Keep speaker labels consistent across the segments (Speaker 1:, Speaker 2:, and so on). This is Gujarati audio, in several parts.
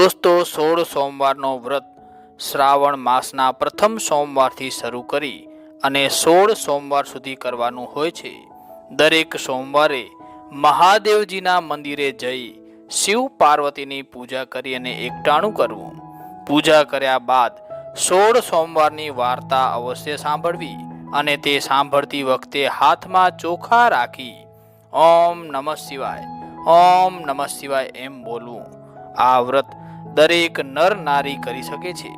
Speaker 1: દોસ્તો, સોળ સોમવારનો વ્રત શ્રાવણ માસના પ્રથમ સોમવારથી શરૂ કરી અને સોળ સોમવાર સુધી કરવાનું હોય છે. દરેક સોમવારે મહાદેવજીના મંદિરે જઈ શિવ પાર્વતીની પૂજા કરી અને એકટાણું કરવું. પૂજા કર્યા બાદ સોળ સોમવારની વાર્તા અવશ્ય સાંભળવી અને તે સાંભળતી વખતે હાથમાં ચોખા રાખી ઓમ નમઃ શિવાય, ઓમ નમઃ શિવાય એમ બોલવું. આ વ્રત દરેક નર નારી કરી શકે છે.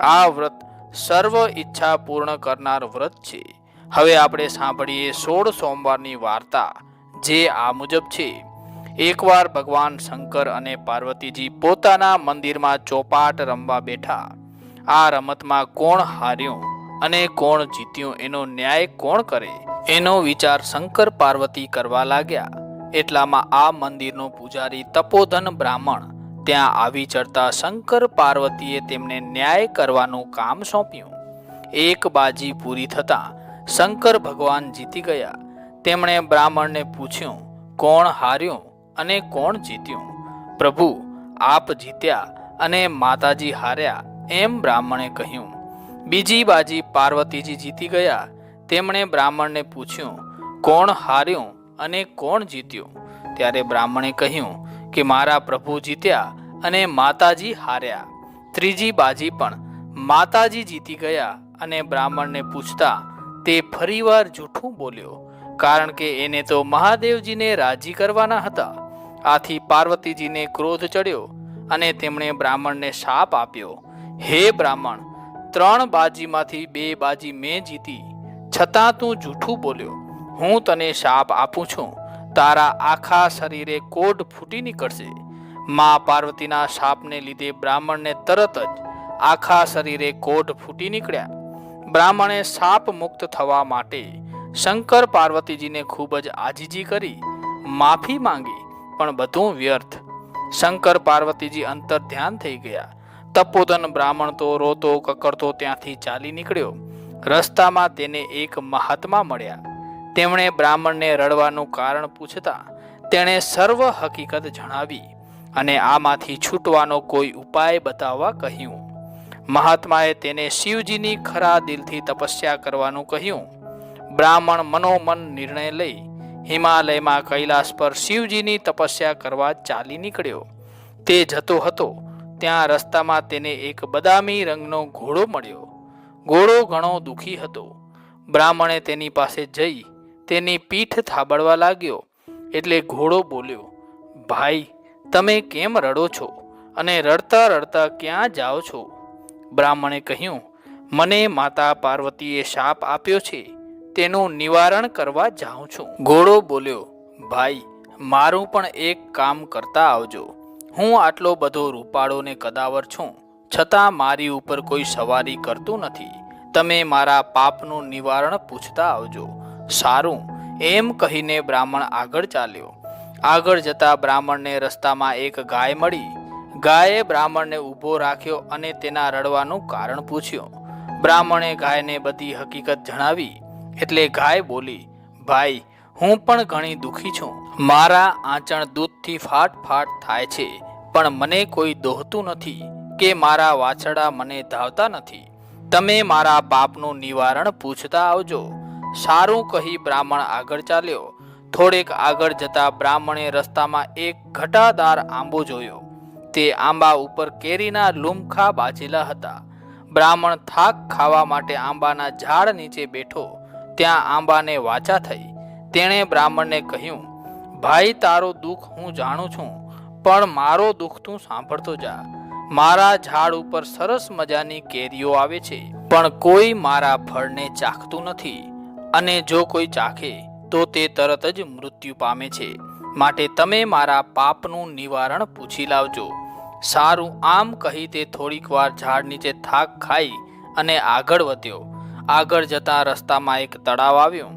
Speaker 1: આ વ્રત સર્વ ઈચ્છા પૂર્ણ કરનાર વ્રત છે. હવે આપણે સાંભળીએ સોળ સોમવારની વાર્તા, જે આ મુજબ છે. એકવાર ભગવાન શંકર અને પાર્વતીજી પોતાના મંદિરમાં ચોપાટ રમવા બેઠા. આ રમતમાં કોણ હાર્યું અને કોણ જીત્યું એનો ન્યાય કોણ કરે, એનો વિચાર શંકર પાર્વતી કરવા લાગ્યા. એટલામાં આ મંદિરનો પૂજારી તપોધન બ્રાહ્મણ ત્યાં આવી ચડતા શંકર પાર્વતીએ તેમને ન્યાય કરવાનું કામ સોંપ્યું. એક બાજી પૂરી થતાં શંકર ભગવાન જીતી ગયા. તેમણે બ્રાહ્મણને પૂછ્યું, કોણ હાર્યું અને કોણ જીત્યું? પ્રભુ, આપ જીત્યા અને માતાજી હાર્યા એમ બ્રાહ્મણે કહ્યું. બીજી બાજી પાર્વતીજી જીતી ગયા. તેમણે બ્રાહ્મણને પૂછ્યું, કોણ હાર્યું અને કોણ જીત્યું? ત્યારે બ્રાહ્મણે કહ્યું કે મારા પ્રભુ જીત્યા અને માતાજી હાર્યા. ત્રીજી બાજી પણ, માતાજી જીતી ગયા અને બ્રાહ્મણને પૂછતા, તે ફરીવાર જૂઠું બોલ્યો, કારણ કે એને તો મહાદેવજીને રાજી કરવાના હતા. આથી પાર્વતીજીને ક્રોધ ચડ્યો અને તેમણે બ્રાહ્મણને શાપ આપ્યો. હે બ્રાહ્મણ, ત્રણ બાજીમાંથી બે બાજી મેં જીતી. છતાં તું જૂઠું બોલ્યો. હું તને શાપ આપું છું. તારા આખા શરીરે કોઢ ફૂટી નીકળશે. મા પાર્વતીના શાપને લીધે બ્રાહ્મણને તરત જ આખા શરીરે કોઢ ફૂટી નીકળ્યા. બ્રાહ્મણે શાપ મુક્ત થવા માટે શંકર પાર્વતીજીને ખૂબ જ આજીજી કરી, માફી માંગી, પણ બધું વ્યર્થ. શંકર પાર્વતીજી અંતર ધ્યાન થઈ ગયા. તપોદન બ્રાહ્મણ તો રોતો કકડતો ત્યાંથી ચાલી નીકળ્યો. રસ્તામાં તેને એક મહાત્મા મળ્યા. તેમણે બ્રાહ્મણને રડવાનું કારણ પૂછતા તેણે સર્વ હકીકત જણાવી અને આમાંથી છૂટવાનો કોઈ ઉપાય બતાવવા કહ્યું. મહાત્માએ તેને શિવજીની ખરા દિલથી તપસ્યા કરવાનું કહ્યું. બ્રાહ્મણ મનોમન નિર્ણય લઈ હિમાલયમાં કૈલાસ પર શિવજીની તપસ્યા કરવા ચાલી નીકળ્યો. તે જતો હતો, ત્યાં રસ્તામાં તેને એક બદામી રંગનો ઘોડો મળ્યો. ઘોડો ઘણો દુઃખી હતો. બ્રાહ્મણે તેની પાસે જઈ તેની પીઠ થાબડવા લાગ્યો એટલે ઘોડો બોલ્યો, ભાઈ, તમે કેમ રડો છો અને રડતા રડતા ક્યાં જાઓ છો? બ્રાહ્મણે કહ્યું, મને માતા પાર્વતીએ શાપ આપ્યો છે, તેનું નિવારણ કરવા જાઉં છું. ઘોડો બોલ્યો, ભાઈ, મારું પણ એક કામ કરતા આવજો. હું આટલો બધો રૂપાળો ને કદાવર છું, છતાં મારી ઉપર કોઈ સવારી કરતું નથી. તમે મારા પાપનું નિવારણ પૂછતા આવજો. સારું. એમ કહીને બ્રાહ્મણ આગળ ચાલ્યો. આગળ જતા બ્રાહ્મણને રસ્તામાં એક ગાય મળી. ગાયે બ્રાહ્મણને ઊભો રાખ્યો અને તેના રડવાનું કારણ પૂછ્યું. બ્રાહ્મણે ગાયને બધી હકીકત જણાવી એટલે ગાય બોલી, ભાઈ, હું પણ ઘણી દુઃખી છું. મારા આંચણ દૂધથી ફાટ ફાટ થાય છે, પણ મને કોઈ દોહતું નથી કે મારા વાછડા મને ધાવતા નથી. તમે મારા પાપનું નિવારણ પૂછતા આવજો. સારું કહી બ્રાહ્મણ આગળ ચાલ્યો. થોડેક આગળ જતા બ્રાહ્મણે રસ્તામાં એક ઘટાદાર આંબો જોયો. તે આંબા ઉપર કેરીના લૂમખા બાજેલા હતા. બ્રાહ્મણ થાક ખાવા માટે આંબાના ઝાડ નીચે બેઠો. ત્યાં આંબાને વાચા થઈ. તેણે બ્રાહ્મણને કહ્યું, ભાઈ, તારો દુઃખ હું જાણું છું, પણ મારો દુઃખ તું સાંભળતો જા. મારા ઝાડ ઉપર સરસ મજાની કેરીઓ આવે છે, પણ કોઈ મારા ફળને ચાખતું નથી. અને જો કોઈ ચાખે, તો તે તરત જ મૃત્યુ પામે છે. માટે તમે મારા પાપનું નિવારણ પૂછી લાવજો. સારું, આમ કહી તે થોડીક વાર ઝાડ નીચે થાક ખાઈ અને આગળ વધ્યો. આગળ જતા રસ્તામાં એક તળાવ આવ્યો.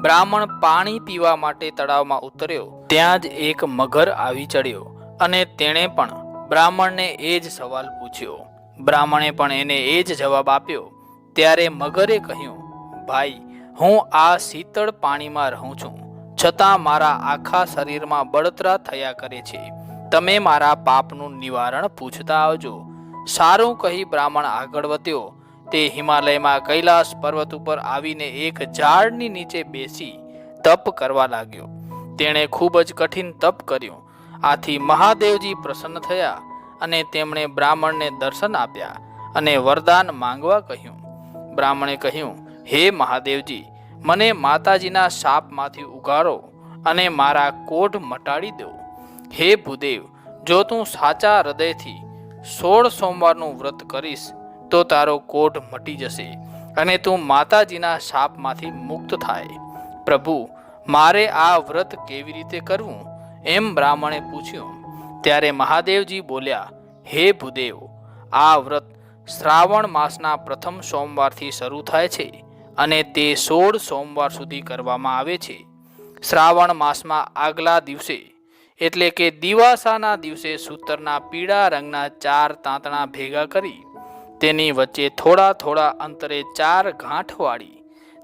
Speaker 1: બ્રાહ્મણ પાણી પીવા માટે તળાવમાં ઉતર્યો. ત્યાં જ એક મગર આવી ચડ્યો અને તેણે પણ બ્રાહ્મણને એ જ સવાલ પૂછ્યો. બ્રાહ્મણે પણ એને એ જ જવાબ આપ્યો. ત્યારે મગરે કહ્યું, ભાઈ હું આ શીતળ પાણીમાં રહું છું. છતાં મારા આખા શરીરમાં બળતરા થયા કરે છે. તમે મારા પાપનું નિવારણ પૂછતા આવજો. સારું કહી બ્રાહ્મણ આગળ વધ્યો. તે હિમાલયમાં કૈલાસ પર્વત ઉપર આવીને એક ઝાડની નીચે બેસી તપ કરવા લાગ્યો. તેણે ખૂબ જ કઠિન તપ કર્યું. આથી મહાદેવજી પ્રસન્ન થયા અને તેમણે બ્રાહ્મણને દર્શન આપ્યા અને વરદાન માંગવા કહ્યું. બ્રાહ્મણે કહ્યું હે મહાદેવજી, મને માતાજીના શાપમાંથી ઉગારો અને મારા કોઢ મટાડી દો. હે ભૂદેવ, જો તું સાચા હૃદયથી સોળ સોમવારનું વ્રત કરીશ, તો તારો કોઢ મટી જશે અને તું માતાજીના શાપમાંથી મુક્ત થાય. પ્રભુ, મારે આ વ્રત કેવી રીતે કરવું? એમ બ્રાહ્મણે પૂછ્યું. ત્યારે મહાદેવજી બોલ્યા, હે ભૂદેવ, આ વ્રત શ્રાવણ માસના પ્રથમ સોમવારથી શરૂ થાય છે. અને તે સોળ સોમવાર સુધી કરવામાં આવે છે. શ્રાવણ માસમાં આગલા દિવસે, એટલે કે દિવાસાના દિવસે સૂતરના પીળા રંગના ચાર તાંતણા ભેગા કરી, તેની વચ્ચે થોડા થોડા અંતરે ચાર ગાંઠ વાળી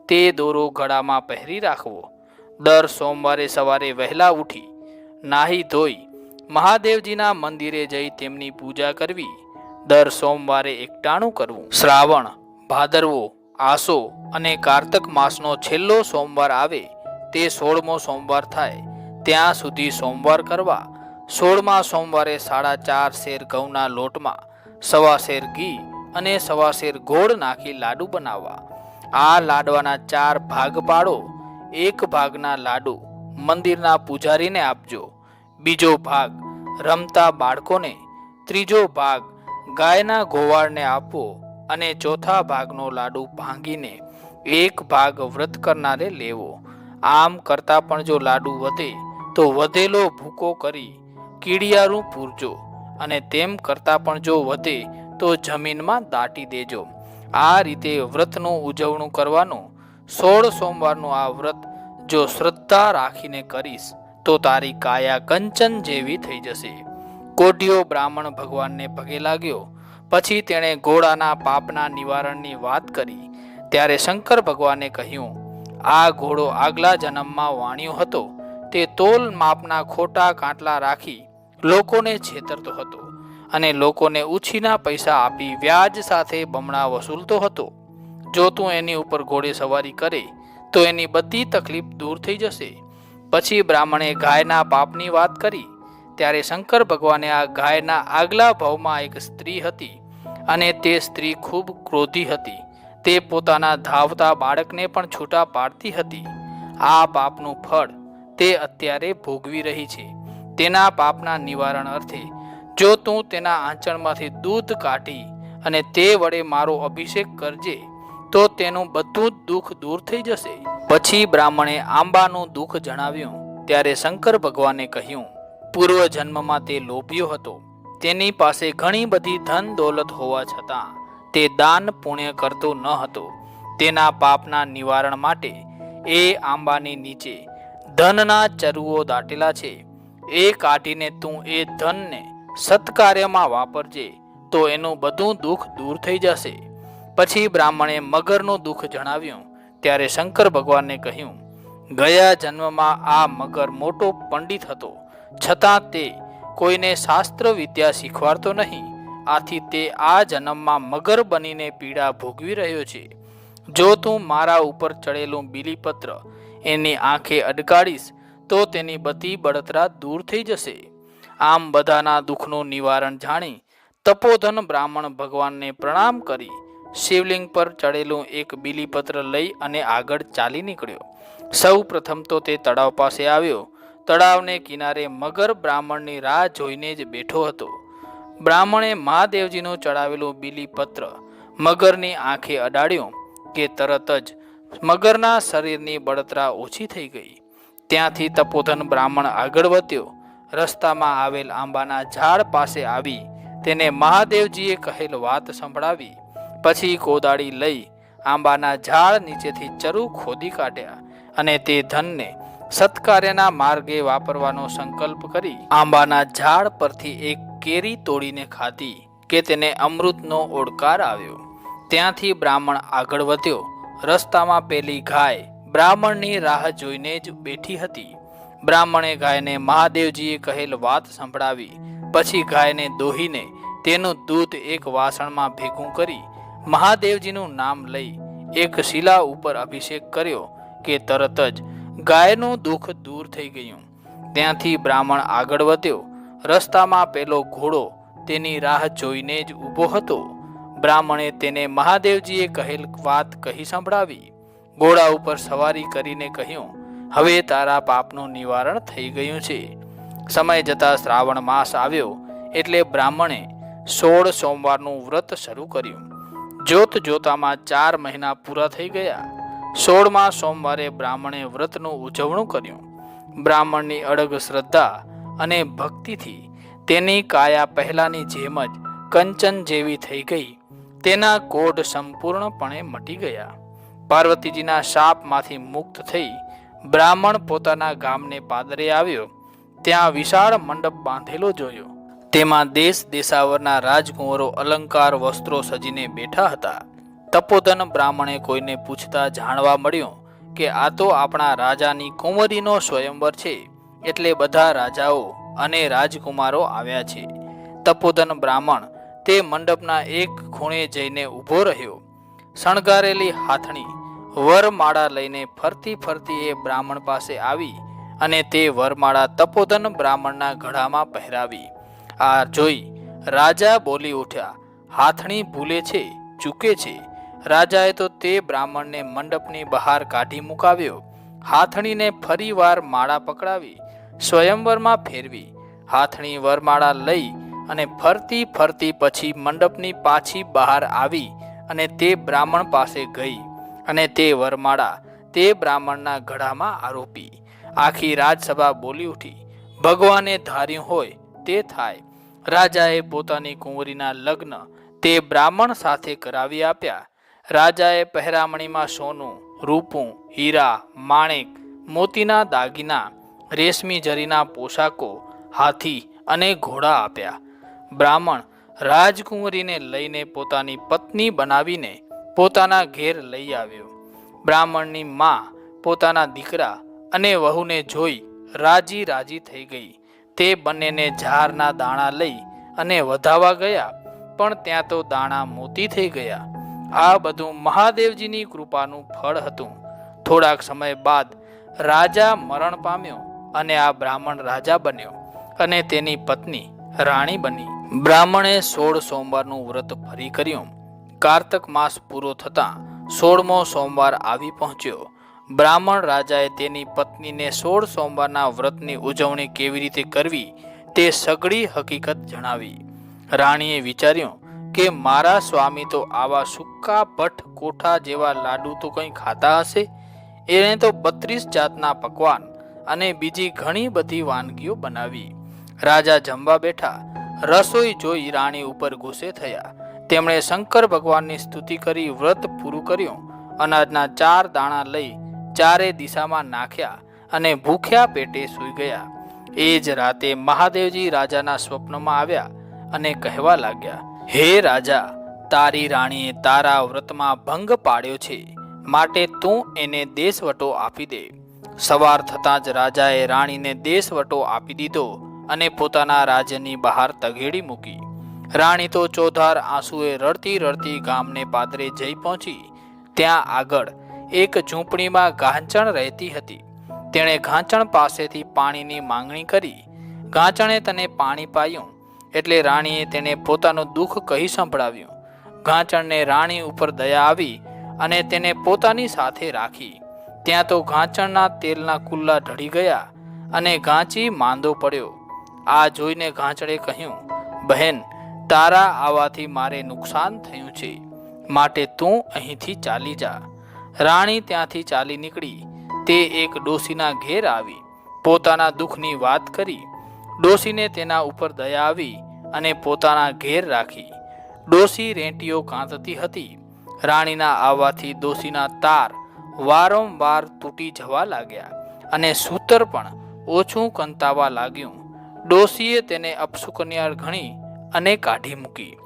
Speaker 1: તે દોરો ગળામાં પહેરી રાખવો. દર સોમવારે સવારે વહેલા ઉઠી, નાહી ધોઈ, મહાદેવજીના મંદિરે જઈ તેમની પૂજા કરવી, દર સોમવારે એકટાણું કરવું. શ્રાવણ, ભાદરવો આસો અને કારતક માસનો છેલ્લો સોમવાર આવે તે સોળમો સોમવાર થાય. ત્યાં સુધી સોમવાર કરવા સોળમા સોમવારે સાડા ચાર શેર ઘઉંના લોટમાં, સવા શેર ઘી અને સવા શેર ગોળ નાખી લાડુ બનાવવા. આ લાડવાના ચાર ભાગ પાડો. એક ભાગના લાડુ મંદિરના પૂજારીને આપજો. બીજો ભાગ રમતા બાળકોને, ત્રીજો ભાગ ગાયના ગોવાળને આપવો અને ચોથા ભાગનો લાડુ ભાંગીને એક ભાગ વ્રત કરનારે લેવો. આમ કરતાં પણ જો લાડુ વધે, તો વધેલો ભૂકો કરી કીડિયારું પૂરજો. અને તેમ કરતાં પણ જો વધે, તો જમીનમાં દાટી દેજો. આ રીતે વ્રતનું ઉજવણું કરવાનું, સોળ સોમવારનું આ વ્રત જો શ્રદ્ધા રાખીને કરીશ, તો તારી કાયા કંચન જેવી થઈ જશે. કોઢિયો બ્રાહ્મણ ભગવાનને પગે લાગ્યો પછી તેણે ઘોડાના પાપના નિવારણની વાત કરી. ત્યારે શંકર ભગવાને કહ્યું, આ ઘોડો આગલા જન્મમાં વાણ્યો હતો. તે તોલ માપના ખોટા કાંટલા રાખી લોકોને છેતરતો હતો અને લોકોને ઉછીના પૈસા આપી વ્યાજ સાથે બમણા વસૂલતો હતો. જો તું એની ઉપર ઘોડે સવારી કરે, તો એની બધી તકલીફ દૂર થઈ જશે. પછી બ્રાહ્મણે ગાયના પાપની વાત કરી. ત્યારે શંકર ભગવાને આ ગાયના આગલા ભાવમાં એક સ્ત્રી હતી. અને તે સ્ત્રી ખૂબ ક્રોધી હતી. તે પોતાના ધાવતા બાળકને પણ છૂટા પાડતી હતી. આ પાપનું ફળ તે અત્યારે ભોગવી રહી છે. તેના પાપના નિવારણ અર્થે, જો તું તેના આંચણમાંથી દૂધ કાઢી અને તે વડે મારો અભિષેક કરજે, તો તેનું બધું જ દુઃખ દૂર થઈ જશે. પછી બ્રાહ્મણે આંબાનું દુઃખ જણાવ્યું. ત્યારે શંકર ભગવાને કહ્યું પૂર્વ જન્મમાં તે લોભ્યો હતો. તેની પાસે ઘણી બધી ધન દોલત હોવા છતાં તે દાન પુણ્ય કરતો ન હતો. તેના પાપના નિવારણ માટે એ આંબાની નીચે ધનના ચરુઓ દાટેલા છે. એ કાઢીને તું એ ધનને સત્કાર્યમાં વાપરજે તો એનું બધું દુઃખ દૂર થઈ જશે. પછી બ્રાહ્મણે મગરનું દુઃખ જણાવ્યું. ત્યારે શંકર ભગવાનને કહ્યું, ગયા જન્મમાં આ મગર મોટો પંડિત હતો. છતાં તે કોઈને શાસ્ત્ર વિદ્યા શીખવાડતો નહીં. આથી તે આ જન્મમાં મગર બનીને પીડા ભોગવી રહ્યો છે. જો તું મારા ઉપર ચડેલું બીલીપત્ર એની આંખે અડકાડીશ તો તેની બધી બળતરા દૂર થઈ જશે. આમ બધાના દુઃખનું નિવારણ જાણી તપોધન બ્રાહ્મણ ભગવાનને પ્રણામ કરી શિવલિંગ પર ચડેલું એક બીલીપત્ર લઈ અને આગળ ચાલી નીકળ્યો. સૌ પ્રથમ તો તે તળાવ પાસે આવ્યો. તળાવને કિનારે મગર બ્રાહ્મણની રાહ જોઈને જ બેઠો હતો. બ્રાહ્મણે મહાદેવજીનું ચડાવેલું બીલીપત્ર મગરની આંખે અડાડ્યું કે તરત જ મગરના શરીરની બળતરા ઓછી થઈ ગઈ. ત્યાંથી તપોધન બ્રાહ્મણ આગળ વધ્યો. રસ્તામાં આવેલ આંબાના ઝાડ પાસે આવી તેને મહાદેવજીએ કહેલ વાત સંભળાવી. પછી કોદાળી લઈ આંબાના ઝાડ નીચેથી ચરુ ખોદી કાઢ્યા અને તે ધનને સત્કાર્યના માર્ગે વાપરવાનો સંકલ્પ કરી આંબાના ઝાડ પરથી એક કેરી તોડીને ખાધી કે તેને અમૃતનો ઓડકાર આવ્યો. ત્યાંથી બ્રાહ્મણ આગળ વધ્યો. રસ્તામાં પેલી ગાય બ્રાહ્મણની રાહ જોઈને જ બેઠી હતી. બ્રાહ્મણે ગાયને મહાદેવજીએ કહેલ વાત સંભળાવી. પછી ગાયને દોહીને તેનું દૂધ એક વાસણમાં ભેગું કરી મહાદેવજીનું નામ લઈ એક શિલા ઉપર અભિષેક કર્યો કે તરત જ ગાયનું દુઃખ દૂર થઈ ગયું. ત્યાંથી બ્રાહ્મણ આગળ વધ્યો. રસ્તામાં પેલો ઘોડો તેની રાહ જોઈને જ ઊભો હતો. બ્રાહ્મણે તેને મહાદેવજીએ કહેલ વાત કહી સંભળાવી. ઘોડા ઉપર સવારી કરીને કહ્યું, હવે તારા પાપનું નિવારણ થઈ ગયું છે. સમય જતાં શ્રાવણ માસ આવ્યો એટલે બ્રાહ્મણે સોળ સોમવારનું વ્રત શરૂ કર્યું. જોત જોતામાં ચાર મહિના પૂરા થઈ ગયા. સોળમા સોમવારે બ્રાહ્મણે વ્રતનું ઉજવણું કર્યું. બ્રાહ્મણની અડગ શ્રદ્ધા અને ભક્તિથી તેની કાયા પહેલાની જેમ જ કંચન જેવી થઈ ગઈ. તેના કોઢ સંપૂર્ણપણે મટી ગયા. પાર્વતીજીના શાપમાંથી મુક્ત થઈ બ્રાહ્મણ પોતાના ગામને પાદરે આવ્યો. ત્યાં વિશાળ મંડપ બાંધેલો જોયો. તેમાં દેશ દેશાવરના રાજકુંવરો અલંકાર વસ્ત્રો સજીને બેઠા હતા. તપોધન બ્રાહ્મણે કોઈને પૂછતા જાણવા મળ્યું કે આ તો આપણા રાજાની કુંવરીનો સ્વયંવર છે, એટલે બધા રાજાઓ અને રાજકુમારો આવ્યા છે. તપોધન બ્રાહ્મણ તે મંડપના એક ખૂણે જઈને ઊભો રહ્યો. શણગારેલી હાથણી વરમાળા લઈને ફરતી ફરતી એ બ્રાહ્મણ પાસે આવી અને તે વરમાળા તપોધન બ્રાહ્મણના ગળામાં પહેરાવી. આ જોઈ રાજા બોલી ઉઠ્યા, હાથણી ભૂલે છે, ચૂકે છે રાજાએ તો તે બ્રાહ્મણને મંડપની બહાર કાઢી મુકાવ્યો. હાથણીને ફરીવાર માળા પકડાવી, સ્વયંવરમાં ફેરવી. હાથણી વરમાળા લઈ અને ફરતી ફરતી પછી મંડપની પાછી બહાર આવી અને તે બ્રાહ્મણ પાસે ગઈ અને તે વરમાળા તે બ્રાહ્મણના ઘડામાં આરોપી. આખી રાજસભા બોલી ઉઠી, ભગવાને ધાર્યું હોય તે થાય. રાજાએ પોતાની કુંવરીના લગ્ન તે બ્રાહ્મણ સાથે કરાવી આપ્યા. રાજાએ પહેરામણીમાં સોનું, રૂપું, હીરા, માણેક, મોતીના દાગીના, રેશમી જરીના પોશાકો, હાથી અને ઘોડા આપ્યા. બ્રાહ્મણ રાજકુંવરીને લઈને પોતાની પત્ની બનાવીને પોતાના ઘેર લઈ આવ્યો. બ્રાહ્મણની મા પોતાના દીકરા અને વહુને જોઈ રાજી રાજી થઈ ગઈ. તે બંનેને ઝારના દાણા લઈ અને વધાવા ગયા, પણ ત્યાં તો દાણા મોતી થઈ ગયા. આ બધું મહાદેવજીની કૃપાનું ફળ હતું. થોડાક સમય બાદ રાજા મરણ પામ્યો અને આ બ્રાહ્મણ રાજા બન્યો અને તેની પત્ની રાણી બની. બ્રાહ્મણે સોળ સોમવારનું વ્રત ફરી કર્યું. કાર્તક માસ પૂરો થતાં સોળમો સોમવાર આવી પહોંચ્યો. બ્રાહ્મણ રાજાએ તેની પત્નીને સોળ સોમવારના વ્રતની ઉજવણી કેવી રીતે કરવી તે સઘળી હકીકત જણાવી. રાણીએ વિચાર્યું કે મારા સ્વામી તો આવા સુક્કા ભઠ્ઠ કોઠા જેવા લાડુ તો કંઈ ખાતા હશે? એણે તો બત્રીસ જાતના પકવાન અને બીજી ઘણી બધી વાનગીઓ બનાવી. રાજા જમવા બેઠા, રસોઈ જોઈ રાણી ઉપર ગુસ્સે થયા. તેમણે શંકર ભગવાનની સ્તુતિ કરી વ્રત પૂરું કર્યું. અનાજના ચાર દાણા લઈ ચારે દિશામાં નાખ્યા અને ભૂખ્યા પેટે સૂઈ ગયા. એ જ રાતે મહાદેવજી રાજાના સ્વપ્નમાં આવ્યા અને કહેવા લાગ્યા હે રાજા, તારી રાણીએ તારા વ્રતમાં ભંગ પાડ્યો છે, માટે તું એને દેશવટો આપી દે. સવાર થતાં જ રાજાએ રાણીને દેશવટો આપી દીધો અને પોતાના રાજ્યની બહાર તઘેડી મૂકી. રાણી તો ચોધાર આંસુએ રડતી રડતી ગામને પાદરે જઈ પહોંચી. ત્યાં આગળ એક ઝૂંપડીમાં ઘાંચણ રહેતી હતી. તેણે ઘાંચણ પાસેથી પાણીની માંગણી કરી. ઘાંચણે તને પાણી પાયું. એટલે રાણીએ તેને પોતાનું દુઃખ કહી સંભળાવ્યું. ઘાંચણને રાણી ઉપર દયા આવી અને તેને પોતાની સાથે રાખી. ત્યાં તો ઘાંચણના તેલના કુલ્લા ઢળી ગયા અને ઘાંચી માંદો પડ્યો. આ જોઈને ઘાંચડે કહ્યું, બહેન, તારા આવવાથી મારે નુકસાન થયું છે. માટે તું અહીંથી ચાલી જા. રાણી ત્યાંથી ચાલી નીકળી. તે એક ડોસીના ઘેર આવી. પોતાના દુઃખની વાત કરી. ડોશીને તેના ઉપર દયા આવી અને પોતાના ઘેર રાખી. ડોશી રેંટીઓ કાંતતી હતી. રાણીના આવવાથી ડોશીના તાર વારંવાર તૂટી જવા લાગ્યા અને સૂતર પણ ઓછું કંતાવા લાગ્યું. ડોશીએ તેને અપસુકન્યા ગણી અને કાઢી મૂકી.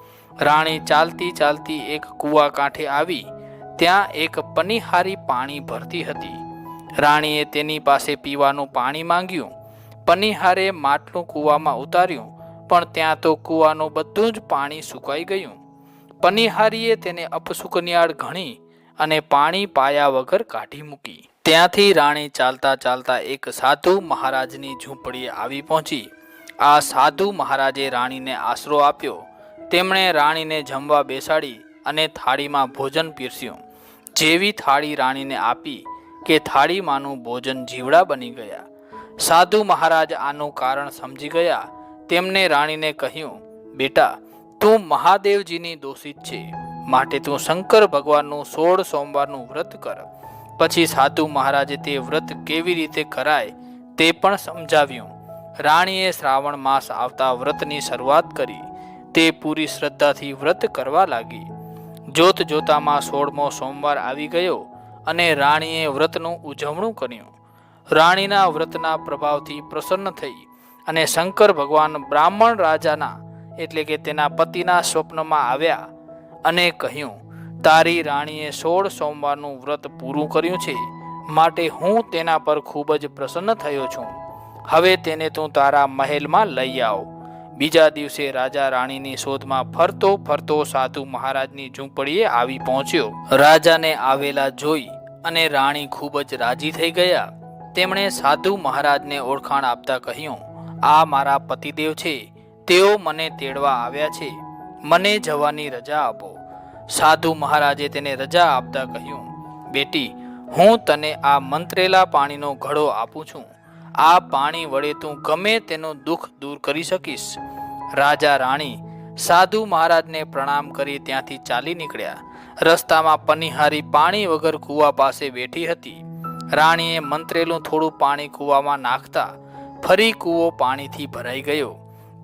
Speaker 1: રાણી ચાલતી ચાલતી એક કૂવા કાંઠે આવી. ત્યાં એક પનિહારી પાણી ભરતી હતી. રાણીએ તેની પાસે પીવાનું પાણી માંગ્યું. પનિહારે માટલું કૂવામાં ઉતાર્યું, પણ ત્યાં તો કૂવાનું બધું જ પાણી સુકાઈ ગયું. પનિહારીએ તેને અપસુકન્યાળ ગણી અને પાણી પાયા વગર કાઢી મૂકી. ત્યાંથી રાણી ચાલતા ચાલતા એક સાધુ મહારાજની ઝૂંપડીએ આવી પહોંચી. આ સાધુ મહારાજે રાણીને આશરો આપ્યો. તેમણે રાણીને જમવા બેસાડી અને થાળીમાં ભોજન પીરસ્યું. જેવી થાળી રાણીને આપી કે થાળીમાંનું ભોજન જીવડા બની ગયા. સાધુ મહારાજ આનું કારણ સમજી ગયા. તેમને રાણીને કહ્યું, બેટા, તું મહાદેવજીની દોષિત છે. માટે તું શંકર ભગવાનનું સોળ સોમવારનું વ્રત કર. પછી સાધુ મહારાજે તે વ્રત કેવી રીતે કરાય તે પણ સમજાવ્યું. રાણીએ શ્રાવણ માસ આવતા વ્રતની શરૂઆત કરી. તે પૂરી શ્રદ્ધાથી વ્રત કરવા લાગી. જોત જોતામાં સોળમો સોમવાર આવી ગયો અને રાણીએ વ્રતનું ઉજવણું કર્યું. રાણીના વ્રતના પ્રભાવથી પ્રસન્ન થઈ અને શંકર ભગવાન બ્રાહ્મણ રાજાના એટલે કે તેના પતિના સ્વપ્નમાં આવ્યા અને કહ્યું, તારી રાણીએ સોળ સોમવારનું વ્રત પૂરું કર્યું છે. માટે હું તેના પર ખૂબ જ પ્રસન્ન થયો છું. હવે તેને તું તારા મહેલમાં લઈ આવ. બીજા દિવસે રાજા રાણીની શોધમાં ફરતો ફરતો સાધુ મહારાજની ઝૂંપડીએ આવી પહોંચ્યો. રાજાને આવેલા જોઈ અને રાણી ખૂબ જ રાજી થઈ ગયા. તેમણે સાધુ મહારાજને ઓળખાણ આપતા કહ્યું, આ મારા પતિદેવ છે. તેઓ મને તેડવા આવ્યા છે. મને જવાની રજા આપો. સાધુ મહારાજે તેને રજા આપતા કહ્યું, બેટી, હું તને આ મંત્રેલા પાણીનો ઘડો આપું છું. આ પાણી વડે તું ગમે તેનું દુઃખ દૂર કરી શકીશ. રાજા રાણી સાધુ મહારાજને પ્રણામ કરી ત્યાંથી ચાલી નીકળ્યા. રસ્તામાં પનિહારી પાણી વગર કૂવા પાસે બેઠી હતી. રાણીએ મંત્રેલું થોડું પાણી કૂવામાં નાખતા ફરી કૂવો પાણીથી ભરાઈ ગયો.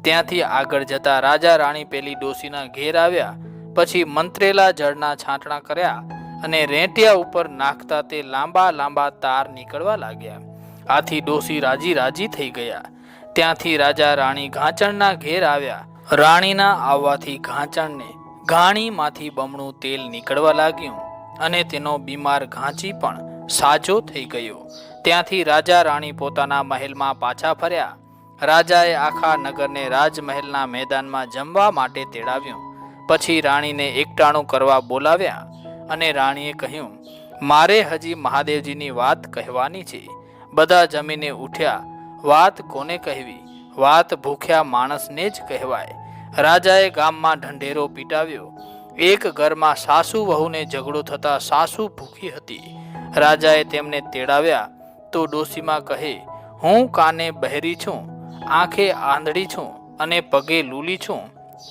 Speaker 1: ત્યાંથી આગળ જતા રાજા રાણી પેલી ડોસીના ઘેર આવ્યા, પછી મંત્રેલા જળના છાંટણા કર્યા અને રેંટિયા ઉપર નાખતા તે લાંબા લાંબા તાર નીકળવા લાગ્યા. આથી ડોસી રાજી રાજી થઈ ગયા. ત્યાંથી રાજા રાણી ઘાંચણના ઘેર આવ્યા. રાણીના આવવાથી ઘાંચણને ઘાણીમાંથી બમણું તેલ નીકળવા લાગ્યું અને તેનો બીમાર ઘાંચી પણ સાજો થઈ ગયો. ત્યાંથી રાજા રાણી પોતાના મહેલમાં પાછા ફર્યા. રાજાએ આખા નગરને રાજમહેલના મેદાનમાં જમવા માટે તેડાવ્યું. પછી રાણીને એકટાણું કરવા બોલાવ્યા અને રાણીએ કહ્યું, મારે હજી મહાદેવજીની વાત કહેવાની છે. બધા જમીને ઉઠ્યા. વાત કોને કહેવી? વાત ભૂખ્યા માણસને જ કહેવાય. રાજાએ ગામમાં ઢંઢેરો પીટાવ્યો. એક ઘરમાં સાસુ વહુને ઝઘડો થતાં સાસુ ભૂખી હતી. રાજાએ તેમને તેડાવ્યા. તો ડોસીમાં કહે, હું કાને બહેરી છું, આંખે આંધળી છું અને પગે લૂલી છું,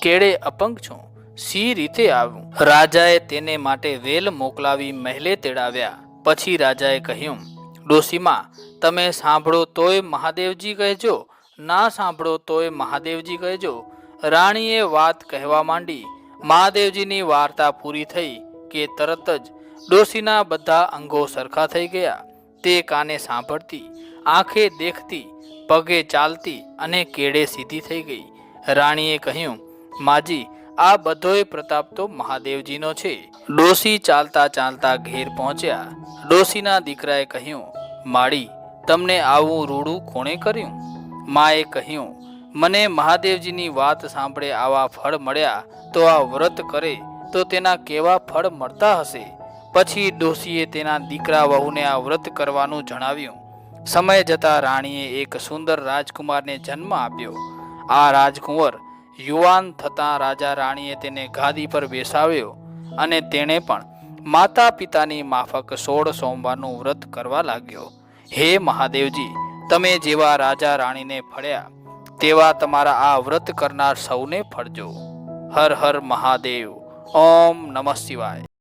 Speaker 1: કેળે અપંગ છું સી રીતે આવું? રાજાએ તેને માટે વેલ મોકલાવી મહેલે તેડાવ્યા. પછી રાજાએ કહ્યું ડોસીમાં તમે સાંભળો તોય મહાદેવજી કહેજો, ના સાંભળો તોય મહાદેવજી કહેજો. રાણીએ વાત કહેવા માંડી. મહાદેવજીની વાર્તા પૂરી થઈ કે તરત જ ડોસીના બધા અંગો સરખા થઈ ગયા. તે કાને સાંભળતી, આંખે દેખતી, પગે ચાલતી અને કેડે સીધી થઈ ગઈ. રાણીએ કહ્યું, માજી, આ બધોય પ્રતાપ તો મહાદેવજીનો છે. ડોસી ચાલતા ચાલતા ઘેર પહોંચ્યા. ડોસીના દીકરાએ કહ્યું, માળી, તમને આવું રૂડું કોણે કર્યું? માએ કહ્યું, મને મહાદેવજીની વાત સાંભળે આવા ફળ મળ્યા તો આ વ્રત કરે તો તેના કેવા ફળ મળતા હશે? પછી ડોશીએ તેના દીકરા વહુને આ વ્રત કરવાનું જણાવ્યું. સમય જતાં રાણીએ એક સુંદર રાજકુમારને જન્મ આપ્યો. આ રાજકુંવર યુવાન થતાં રાજા રાણીએ તેને ગાદી પર બેસાવ્યો અને તેણે પણ માતા પિતાની માફક સોળ સોમવારનું વ્રત કરવા લાગ્યો. હે મહાદેવજી, તમે જેવા રાજા રાણીને ફળ્યા, તેવા તમારા આ વ્રત કરનાર સૌને ફળજો. હર હર મહાદેવ. ઓમ નમઃ શિવાય.